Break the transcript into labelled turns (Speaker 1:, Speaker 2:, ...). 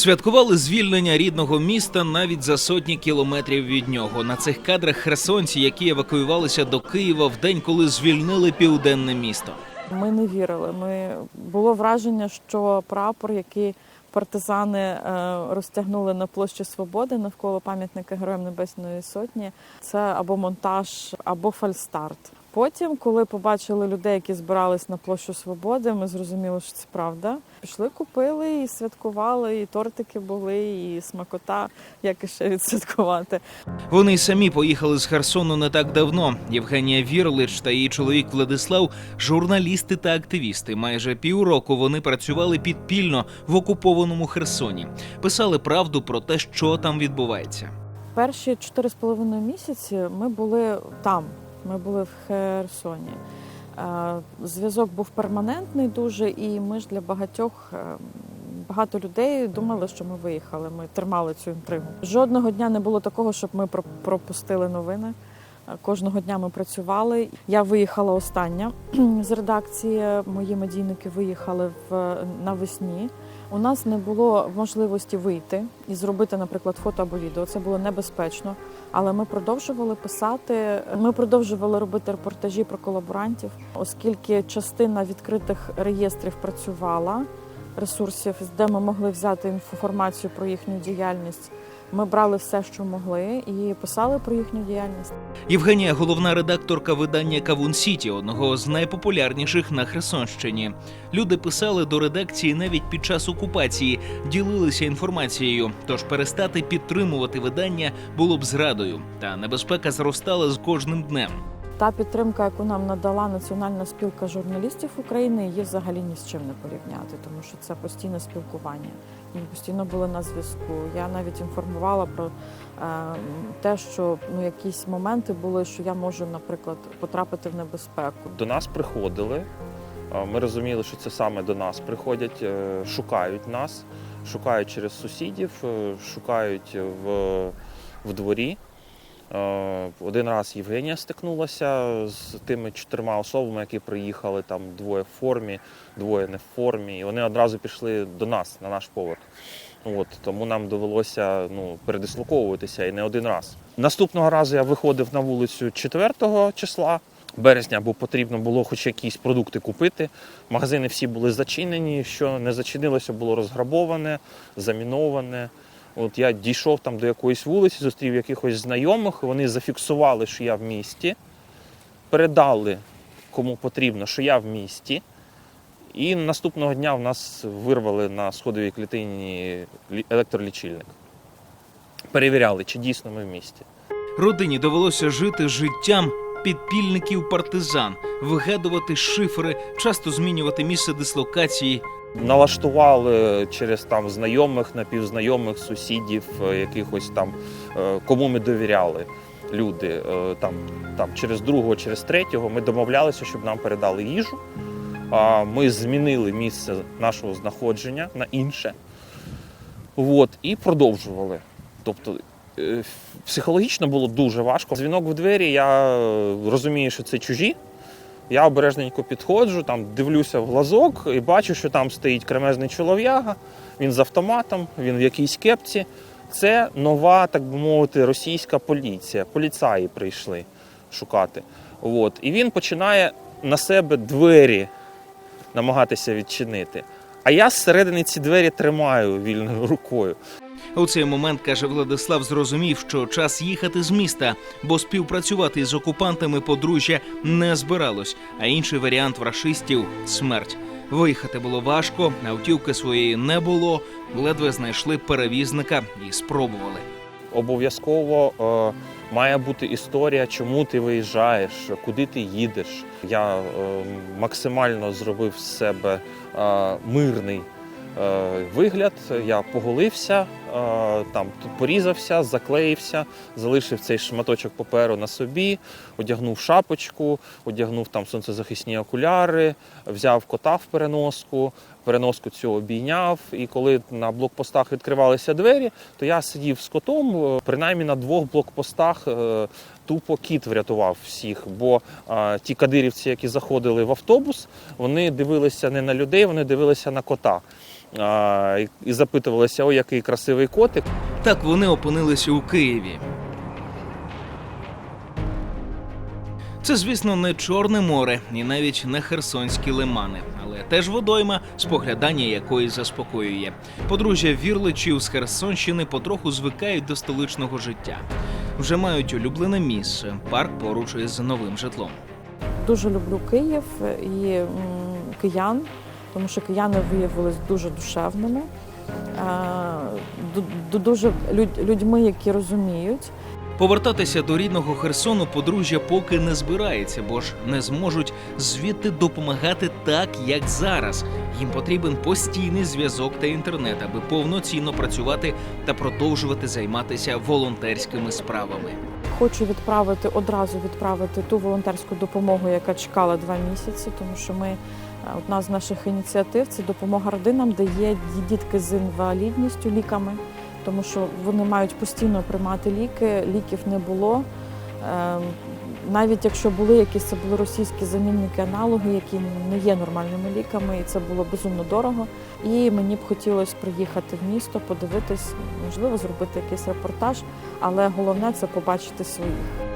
Speaker 1: Святкували звільнення рідного міста навіть за сотні кілометрів від нього. На цих кадрах херсонці, які евакуювалися до Києва в день, коли звільнили південне місто.
Speaker 2: Ми не вірили. Ми було враження, що прапор, який партизани е, розтягнули на площі Свободи навколо пам'ятника Героям Небесної Сотні, це або монтаж, або фальстарт. Потім, коли побачили людей, які збирались на площу Свободи, ми зрозуміли, що це правда. Пішли, купили і святкували, і тортики були, і смакота, як іще відсвяткувати.
Speaker 1: Вони самі поїхали з Херсону не так давно. Євгенія Вірлич та її чоловік Владислав журналісти та активісти. Майже півроку вони працювали підпільно в окупованому Херсоні, писали правду про те, що там відбувається.
Speaker 2: Перші чотири з половиною місяці ми були там. Ми були в Херсоні. Зв'язок був перманентний дуже, і ми ж для багатьох е, багато людей думали, що ми виїхали. Ми тримали цю інтригу. Жодного дня не було такого, щоб ми про- пропустили новини. Кожного дня ми працювали. Я виїхала остання з редакції. Мої медійники виїхали в навесні. У нас не було можливості вийти і зробити, наприклад, фото або відео. Це було небезпечно. Але ми продовжували писати. Ми продовжували робити репортажі про колаборантів, оскільки частина відкритих реєстрів працювала ресурсів, де ми могли взяти інформацію про їхню діяльність. Ми брали все, що могли, і писали про їхню діяльність.
Speaker 1: Євгенія, головна редакторка видання Кавун Сіті, одного з найпопулярніших на Херсонщині. Люди писали до редакції навіть під час окупації, ділилися інформацією. Тож перестати підтримувати видання було б зрадою. Та небезпека зростала з кожним днем.
Speaker 2: Та підтримка, яку нам надала Національна спілка журналістів України, її взагалі ні з чим не порівняти, тому що це постійне спілкування. Ми постійно були на зв'язку. Я навіть інформувала про е, те, що ну якісь моменти були, що я можу, наприклад, потрапити в небезпеку.
Speaker 3: До нас приходили. Ми розуміли, що це саме до нас приходять, е, шукають нас, шукають через сусідів, е, шукають в, в дворі. Е, Один раз Євгенія стикнулася з тими чотирма особами, які приїхали, там двоє в формі, двоє не в формі. І вони одразу пішли до нас, на наш поверх. От, тому нам довелося ну, передислоковуватися і не один раз. Наступного разу я виходив на вулицю 4 числа березня, бо потрібно було хоч якісь продукти купити. Магазини всі були зачинені. Що не зачинилося, було розграбоване, заміноване. От я дійшов там до якоїсь вулиці, зустрів якихось знайомих. Вони зафіксували, що я в місті, передали кому потрібно, що я в місті. І наступного дня в нас вирвали на сходовій клітині електролічильник. Перевіряли, чи дійсно ми в місті.
Speaker 1: Родині довелося жити життям підпільників партизан, вигадувати шифри, часто змінювати місце дислокації.
Speaker 3: Налаштували через там знайомих, напівзнайомих, сусідів, е, якихось там, е, кому ми довіряли. Люди Е, там, там через другого, через третього ми домовлялися, щоб нам передали їжу. Ми змінили місце нашого знаходження на інше. От, і продовжували. Тобто психологічно було дуже важко. Дзвінок в двері, я розумію, що це чужі. Я обережненько підходжу, там дивлюся в глазок і бачу, що там стоїть кремезний чолов'яга, він з автоматом, він в якійсь кепці. Це нова, так би мовити, російська поліція. Поліцаї прийшли шукати. От. І він починає на себе двері намагатися відчинити. А я зсередини ці двері тримаю вільною рукою.
Speaker 1: У цей момент каже Владислав, зрозумів, що час їхати з міста, бо співпрацювати з окупантами подружжя не збиралось. А інший варіант в рашистів смерть. Виїхати було важко, автівки своєї не було. Ледве знайшли перевізника і спробували.
Speaker 3: Обов'язково е, має бути історія, чому ти виїжджаєш, куди ти їдеш. Я е, максимально зробив з себе е, мирний е, вигляд. Я поголився, е, там порізався, заклеївся, залишив цей шматочок паперу на собі, одягнув шапочку, одягнув там сонцезахисні окуляри, взяв кота в переноску, переноску цю обійняв. І коли на блокпостах відкривалися двері, то я сидів з котом, е, принаймні на двох блокпостах. е, Тупо кіт врятував всіх, бо ті кадирівці, які заходили в автобус, вони дивилися не на людей, вони дивилися на кота. А, і- і запитувалися, о, який красивий котик.
Speaker 1: Так вони опинилися у Києві. Це, звісно, не Чорне море і навіть не Херсонські лимани, але теж водойма, споглядання якої заспокоює. Подружжя Вірличів з Херсонщини потроху звикають до столичного життя. Вже мають улюблене місце, парк поруч із новим житлом.
Speaker 2: Дуже люблю Київ і м, киян, тому що кияни виявилися дуже душевними, е, ду- ду- дуже люд- людьми, які розуміють.
Speaker 1: Повертатися до рідного Херсону подружжя поки не збирається, бо ж не зможуть звідти допомагати так, як зараз. Їм потрібен постійний зв'язок та інтернет, аби повноцінно працювати та продовжувати займатися волонтерськими справами.
Speaker 2: Хочу відправити одразу відправити ту волонтерську допомогу, яка чекала два місяці, тому що ми е, одна з наших ініціатив це допомога родинам, де є дітки з інвалідністю ліками, тому що вони мають постійно приймати ліки, ліків не було. Навіть якщо були якісь це були російські замінники аналоги, які не є нормальними ліками, і це було безумно дорого. І мені б хотілося приїхати в місто, подивитись, можливо, зробити якийсь репортаж, але головне це побачити своїх.